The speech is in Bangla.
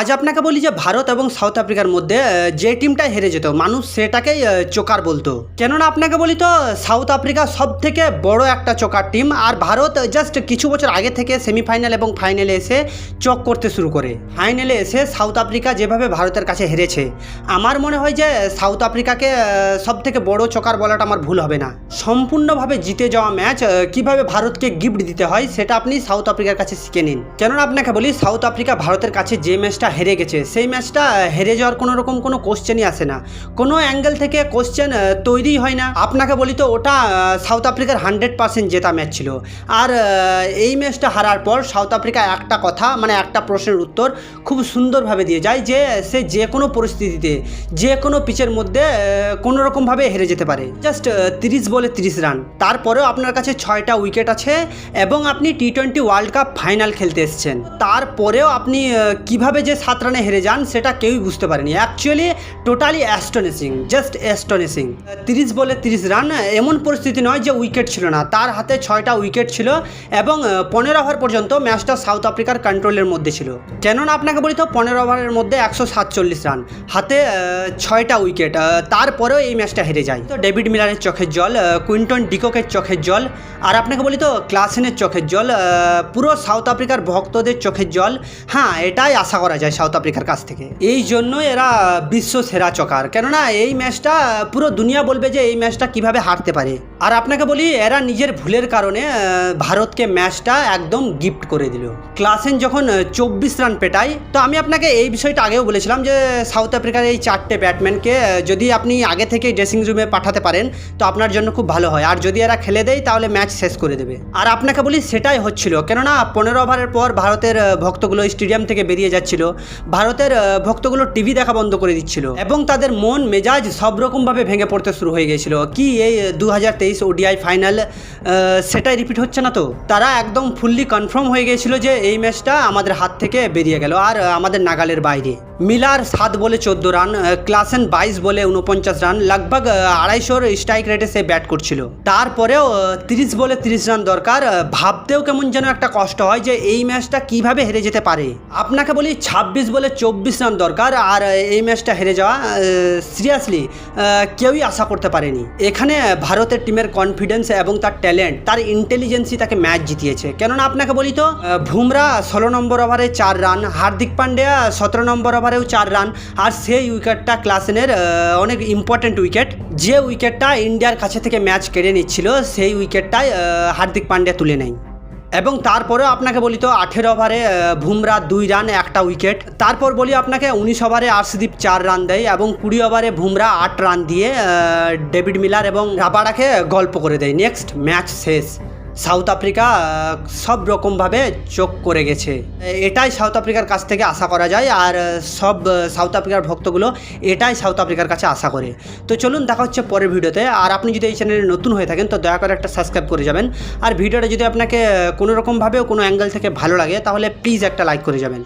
আজ আপনাকে বলি যে ভারত এবং সাউথ আফ্রিকার মধ্যে যে টিমটা হেরে যেত, মানুষ সেটাকেই চোকার বলতো। কেননা আপনাকে বলি তো, সাউথ আফ্রিকা সব থেকে বড় একটা চোকার টিম আর ভারত জাস্ট কিছু বছর আগে থেকে সেমিফাইনাল এবং ফাইনালে এসে চক করতে শুরু করে। ফাইনালে এসে সাউথ আফ্রিকা যেভাবে ভারতের কাছে হেরেছে, আমার মনে হয় যে সাউথ আফ্রিকাকে সব থেকে বড় চোকার বলাটা আমার ভুল হবে না। সম্পূর্ণভাবে জিতে যাওয়া ম্যাচ কীভাবে ভারতকে গিফট দিতে হয়, সেটা আপনি সাউথ আফ্রিকার কাছে শিখে নিন। কেননা আপনাকে বলি, সাউথ আফ্রিকা ভারতের কাছে যে ম্যাচটা হেরে গেছে। সেই ম্যাচটা হেরে যাওয়ার কোনো রকম কোনো কোশ্চেনই আসে না। কোনো অ্যাঙ্গেল থেকে কোশ্চেন তৈরি হয় না। আপনাকে বলি তো, ওটা সাউথ আফ্রিকার হান্ড্রেড পার্সেন্ট জেতা ম্যাচ ছিল। আর এই ম্যাচটা হারার পর সাউথ আফ্রিকা একটা কথা মানে একটা প্রশ্নের উত্তর খুব সুন্দরভাবে দিয়ে যায় যে, সে যে কোনো পরিস্থিতিতে, যে কোনো পিচের মধ্যে কোনো রকমভাবে হেরে যেতে পারে। জাস্ট তিরিশ বলে তিরিশ রান। তারপরেও আপনার কাছে ছয়টা উইকেট আছে এবং আপনি T twenty world cup final খেলতে এসছেন। তারপরেও আপনি কীভাবে যে সাত রানে হেরে যান, সেটা কেউই বুঝতে পারেনি। Actually totally astonishing just astonishing তিরিশ বলে তিরিশ রান, এমন পরিস্থিতি নয় যে উইকেট ছিল না। তার হাতে ছয়টা উইকেট ছিল এবং পনেরো ওভার পর্যন্ত ম্যাচটা সাউথ আফ্রিকার কন্ট্রোলের মধ্যে ছিল। কেননা আপনাকে বলি তো, পনেরো ওভারের মধ্যে একশো সাতচল্লিশ রান। হাতে ছয়টা উইকেট তারপরেও এই ম্যাচটা হেরে যায়। তো ডেভিড মিলারের চোখের জল কুইন্টন ডিকোকের চোখের জল, আর আপনাকে বলি তো, ক্লাসেনের চোখের জল পুরো সাউথ আফ্রিকার ভক্তদের চোখের জল। হ্যাঁ এটাই আশা করা যায় সাউথ আফ্রিকার কাছ থেকে। এই জন্যই এরা বিশ্ব সেরা চকার। কেননা এই ম্যাচটা পুরো দুনিয়া বলবে যে এই ম্যাচটা কীভাবে হারতে পারে। আর আপনাকে বলি, এরা নিজের ভুলের কারণে ভারতকে ম্যাচটা একদম গিফট করে দিল। ক্লাসেন যখন চব্বিশ রান পেটায়, তো আমি আপনাকে এই বিষয়টা আগেও বলেছিলাম যে সাউথ আফ্রিকার এই চারটে ব্যাটম্যানকে যদি আপনি আগে থেকে ড্রেসিং রুমে পাঠাতে পারেন, তো আপনার জন্য খুব ভালো হয়। আর যদি এরা খেলে দেয়, তাহলে ম্যাচ শেষ করে দেবে। আর আপনাকে বলি, সেটাই হচ্ছিল। কেননা পনেরো ওভারের পর ভারতের ভক্তগুলো স্টেডিয়াম থেকে বেরিয়ে যাচ্ছিল। ভারতের ভক্তগুলো টিভি দেখা বন্ধ করে দিচ্ছিল এবং তাদের মন, মেজাজ সব রকমভাবে ভেঙে পড়তে শুরু হয়ে গিয়েছিল। কি এই দু হাজার তেইশ ওডিআই ফাইনাল সেটাই রিপিট হচ্ছে না তো? তারা একদম ফুললি কনফার্ম হয়ে গিয়েছিল যে এই ম্যাচটা আমাদের হাত থেকে বেরিয়ে গেল আর আমাদের নাগালের বাইরে। মিলার সাত বলে চোদ্দ রান ক্লাসেন বাইশ বলে উনপঞ্চাশ রান, লগভগ আড়াইশোর স্ট্রাইক রেটে সে ব্যাট করছিল। তারপরেও তিরিশ বলে তিরিশ রান দরকার ভাবতেও কেমন যেন একটা কষ্ট হয় যে এই ম্যাচটা কীভাবে হেরে যেতে পারে। আপনাকে বলি ছাব্বিশ বলে চব্বিশ রান দরকার, আর এই ম্যাচটা হেরে যাওয়া সিরিয়াসলি কেউই আশা করতে পারেনি। এখানে ভারতের টিমের কনফিডেন্স এবং তার ট্যালেন্ট তার ইন্টেলিজেন্সি তাকে ম্যাচ জিতিয়েছে। কেননা আপনাকে বলি তো বুমরা ষোলো নম্বর ওভারে চার রান, হার্দিক পান্ডিয়া সতেরো নম্বর ওভারেও চার রান, আর সেই উইকেটটা ক্লাসেনের অনেক ইম্পর্ট্যান্ট উইকেট যে উইকেটটা ইন্ডিয়ার কাছে থেকে ম্যাচ কেড়ে নিচ্ছিল, সেই উইকেটটাই হার্দিক পান্ডিয়া তুলে নেয়। এবং তারপরেও আপনাকে বলি তো আঠেরো ওভারে বুমরা দুই রান, একটা উইকেট। তারপর বলি আপনাকে উনিশ ওভারে আর্শদীপ চার রান দেয় এবং কুড়ি ওভারে বুমরা আট রান দিয়ে ডেভিড মিলার এবং রাবাডাকে গল্প করে দেয়। নেক্সট ম্যাচ শেষ। সাউথ আফ্রিকা সব রকমভাবে চোখ করে গেছে। এটাই সাউথ আফ্রিকার কাছ থেকে আশা করা যায়, আর সব সাউথ আফ্রিকার ভক্তগুলো এটাই সাউথ আফ্রিকার কাছে আশা করে। তো চলুন দেখা হচ্ছে পরের ভিডিওতে। আর আপনি যদি এই চ্যানেলে নতুন হয়ে থাকেন, তো দয়া করে একটা সাবস্ক্রাইব করে যাবেন। আর ভিডিওটা যদি আপনাকে কোনোরকমভাবেও কোনো অ্যাঙ্গেল থেকে ভালো লাগে, তাহলে প্লিজ একটা লাইক করে যাবেন।